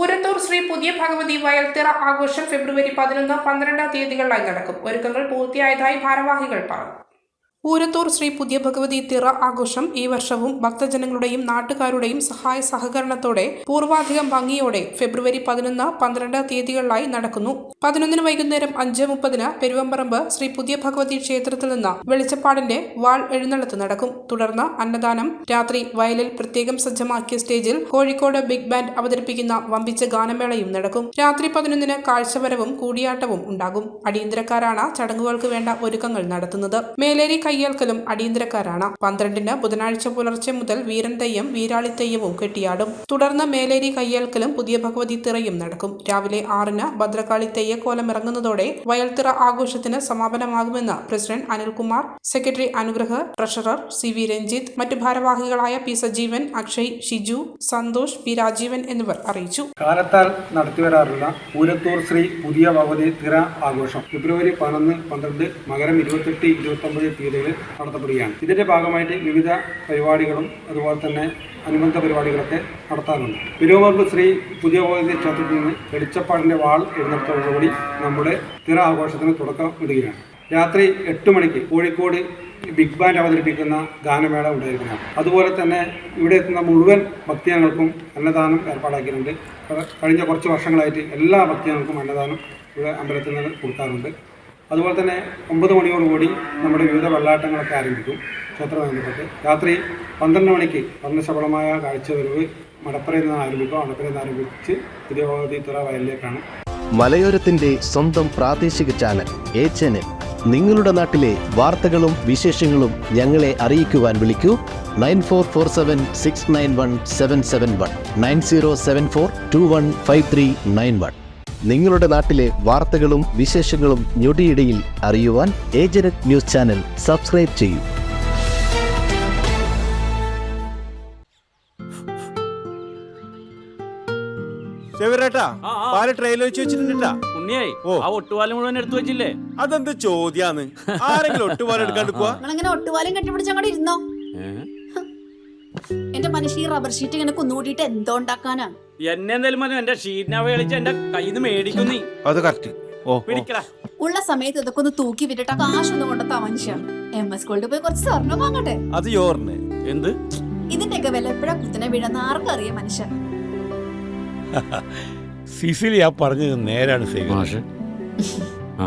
ഊരത്തൂർ ശ്രീ പുതിയ ഭഗവതി വയൽത്തിറ ആഘോഷം ഫെബ്രുവരി പതിനൊന്ന് പന്ത്രണ്ടാം തീയതികളിലായി നടക്കും. ഒരുക്കങ്ങൾ പൂർത്തിയായതായി ഭാരവാഹികൾ പറഞ്ഞു. ഊരത്തൂർ ശ്രീ പുതിയ ഭഗവതി തിറ ആഘോഷം ഈ വർഷവും ഭക്തജനങ്ങളുടെയും നാട്ടുകാരുടെയും സഹായ സഹകരണത്തോടെ പൂർവാധികം ഭംഗിയോടെ ഫെബ്രുവരി പതിനൊന്ന് പന്ത്രണ്ട് തീയതികളിലായി നടക്കുന്നു. പതിനൊന്നിന് വൈകുന്നേരം അഞ്ച് മുപ്പതിന് പെരുവമ്പറമ്പ് ശ്രീ പുതിയ ഭഗവതി ക്ഷേത്രത്തിൽ നിന്ന് വെളിച്ചപ്പാടിന്റെ വാൾ എഴുന്നള്ളത്ത് നടക്കും. തുടർന്ന് അന്നദാനം രാത്രി വയലിൽ പ്രത്യേകം സജ്ജമാക്കിയ സ്റ്റേജിൽ കോഴിക്കോട് ബിഗ് ബാൻഡ് അവതരിപ്പിക്കുന്ന വമ്പിച്ച ഗാനമേളയും നടക്കും. രാത്രി പതിനൊന്നിന് കാഴ്ചവരവും കൂടിയാട്ടവും ഉണ്ടാകും. അടിയന്തരക്കാരാണ് ചടങ്ങുകൾക്ക് വേണ്ട ഒരുക്കങ്ങൾ നടത്തുന്നത്. മേലേരി കയ്യേൽക്കലും അടിയന്തരക്കാരാണ്. പന്ത്രണ്ടിന് ബുധനാഴ്ച പുലർച്ചെ മുതൽ വീരൻ തെയ്യം വീരാളി തെയ്യവും കെട്ടിയാടും. തുടർന്ന് മേലേരി കയ്യേൽക്കലും പുതിയ ഭഗവതി തിറയും നടക്കും. രാവിലെ ആറിന് ഭദ്രകാളി തെയ്യക്കോലം ഇറങ്ങുന്നതോടെ വയൽത്തിറ ആഘോഷത്തിന് സമാപനമാകുമെന്ന് president Anilkumar secretary Anugrah treasurer C V Ranjith മറ്റു ഭാരവാഹികളായ പി സജീവൻ അക്ഷയ് ഷിജു സന്തോഷ് പി രാജീവൻ എന്നിവർ അറിയിച്ചു. കാലത്താൽ നടത്തിവരാറുള്ള പൂരത്തൂർ ശ്രീ പുതിയ ഭഗവതി തിര ആഘോഷം. ഫെബ്രുവരി പതിനൊന്ന് പന്ത്രണ്ട് മകരം ഇരുപത്തെട്ട് ഇരുപത്തൊമ്പത് തീയതികളിൽ നടത്തപ്പെടുകയാണ്. ഇതിന്റെ ഭാഗമായിട്ട് വിവിധ പരിപാടികളും അതുപോലെ തന്നെ അനുബന്ധ പരിപാടികളൊക്കെ നടത്താറുണ്ട്. തിരുവമ്പ് ശ്രീ പുതിയ ഭഗവതി ക്ഷേത്രത്തിൽ നിന്ന് വെളിച്ചപ്പാടിന്റെ വാൾ എഴുന്നേറ്റതോടുകൂടി നമ്മുടെ തിര ആഘോഷത്തിന് തുടക്കം ഇടുകയാണ്. രാത്രി എട്ട് മണിക്ക് കോഴിക്കോട് ബിഗ് ബാൻഡ് അവതരിപ്പിക്കുന്ന ഗാനമേള ഉണ്ടായിരിക്കുന്നതാണ് അതുപോലെ തന്നെ ഇവിടെ എത്തുന്ന മുഴുവൻ ഭക്തജനങ്ങൾക്കും അന്നദാനം ഏർപ്പാടാക്കിയിട്ടുണ്ട്. കഴിഞ്ഞ കുറച്ച് വർഷങ്ങളായിട്ട് എല്ലാ ഭക്തജനങ്ങൾക്കും അന്നദാനം ഇവിടെ അമ്പലത്തിൽ നിന്ന് കൊടുക്കാറുണ്ട്. അതുപോലെ തന്നെ ഒമ്പത് മണിയോടുകൂടി നമ്മുടെ വിവിധ വെള്ളാട്ടങ്ങളൊക്കെ ആരംഭിക്കും ക്ഷേത്രം ബന്ധപ്പെട്ട് രാത്രി പന്ത്രണ്ട് മണിക്ക് വർണശബളമായ കാഴ്ചവരവ് മടപ്പറയിൽ നിന്ന് ആരംഭിക്കും. മടപ്പറയിൽ നിന്ന് ആരംഭിച്ച് പുതിയ തുറ വയലിലേക്കാണ്. മലയോരത്തിന്റെ സ്വന്തം പ്രാദേശിക ചാനൽ എ ചാനൽ. നിങ്ങളുടെ നാട്ടിലെ വാർത്തകളും വിശേഷങ്ങളും ഞങ്ങളെ അറിയിക്കുവാൻ വിളിക്കൂ. Nine four four seven six nine one seven seven one. Nine zero seven four two one five three nine one. നിങ്ങളുടെ നാട്ടിലെ വാർത്തകളും വിശേഷങ്ങളും ഞൊടിയിടയിൽ അറിയുവാൻ ഏജനറ്റ് ന്യൂസ് ചാനൽ സബ്സ്ക്രൈബ് ചെയ്യൂ. ചെവിരേട്ടാ. പാൽ ട്രെയിനിൽ വെച്ച് വെച്ചിട്ടുണ്ടാ ഉണ്ണിയായി ആ ഒട്ടുപാലം മുഴുവൻ എടുത്തു വെച്ചില്ലേ? അതെന്ത് ചോദ്യാന്ന്? ആരെങ്കിലും ഒട്ടുപാലം എടുക്കാണ്ട് പോവാ? നിങ്ങളിങ്ങനെ ഒട്ടുപാലും കെട്ടിപ്പിടിച്ച് അങ്ങോട്ട് ഇരുന്നോ? എന്റെ മനുഷ്യ ഈ റബ്ബർ ഷീറ്റ് ഇങ്ങനെ കുന്നുകൂട്ടിയിട്ട് എന്തോ ഉണ്ടാക്കാനാ? എന്നെ എന്തായാലും മതി എന്റെ ഷീറ്റിനെ കളിച്ച് എന്റെ കയ്യിൽ നിന്ന് മേടിക്കും നീ. അത് കറക്റ്റ് ഓ. പിടിക്കടാ. ഉള്ള സമയത്ത് ഇതൊക്കെ ഒന്ന് തൂക്കി വിട്ടിട്ട് ആ കാശൊന്നും കൊണ്ട മനുഷ്യ എം എസ് സ്കൂളിൽ പോയി കുറച്ച് സ്വർണം വാങ്ങട്ടെ? അത് യോറിന് എന്ത്? ഇതിന്റെയൊക്കെ വില എപ്പോഴാ കുത്തിനെ വീഴുന്ന ആർക്കും അറിയ മനുഷ്യ സിസിലി ആ പറഞ്ഞത് നേരാണ് സേവ് ആ?